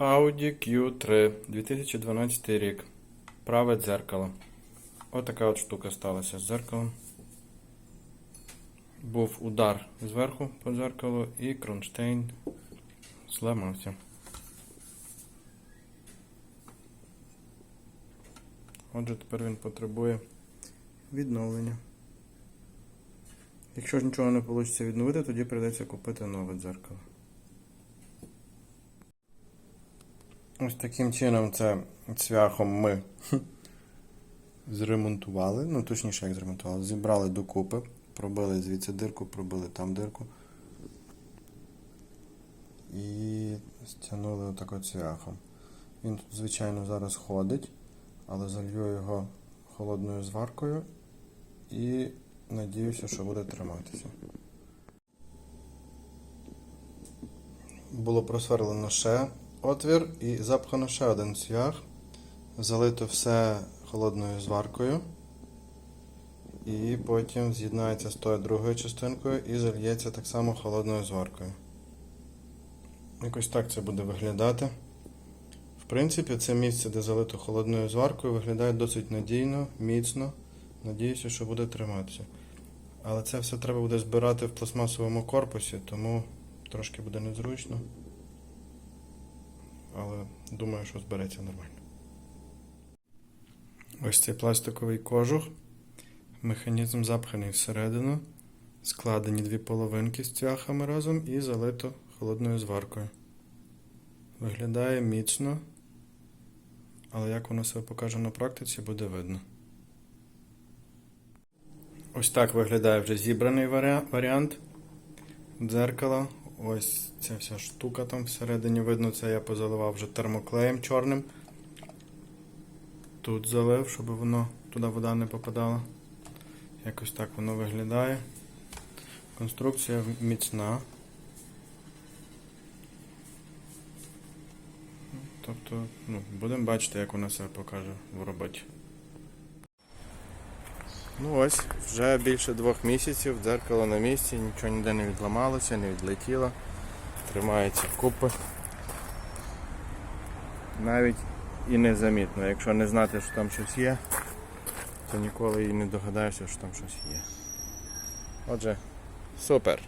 Audi Q3 2012 рік. Праве дзеркало. Отака от штука сталася з дзеркалом. Був удар зверху по дзеркалу і кронштейн зламався. Отже, тепер він потребує відновлення. Якщо ж нічого не вийде відновити, тоді прийдеться купити нове дзеркало. Ось таким чином це цвяхом ми зремонтували. Ну, точніше, як зремонтували. Зібрали докупи, пробили звідси дирку, пробили там дирку. І стягнули отако цвяхом. Він тут, звичайно, зараз ходить, але залью його холодною зваркою і надіюся, що буде триматися. Було просверлено ще отвір і запхано ще один цвях. Залито все холодною зваркою. І потім з'єднається з тою другою частинкою і зальється так само холодною зваркою. Якось так це буде виглядати. В принципі, це місце, де залито холодною зваркою, виглядає досить надійно, міцно. Надіюся, що буде триматися. Але це все треба буде збирати в пластмасовому корпусі, тому трошки буде незручно. Але думаю, що збереться нормально. Ось цей пластиковий кожух. Механізм запханий всередину. Складені дві половинки з цвяхами разом і залито холодною зваркою. Виглядає міцно, але як воно себе покаже на практиці, буде видно. Ось так виглядає вже зібраний варіант дзеркала. Ось ця вся штука там всередині видно, це я позаливав вже термоклеєм чорним. Тут залив, щоб воно туди вода не попадала. Якось так воно виглядає. Конструкція міцна. Тобто, ну, будемо бачити, як вона себе покаже в роботі. Ну ось, вже більше двох місяців, дзеркало на місці, нічого ніде не відламалося, не відлетіло. Тримається купи. Навіть і незамітно. Якщо не знати, що там щось є, то ніколи і не догадаєшся, що там щось є. Отже, супер!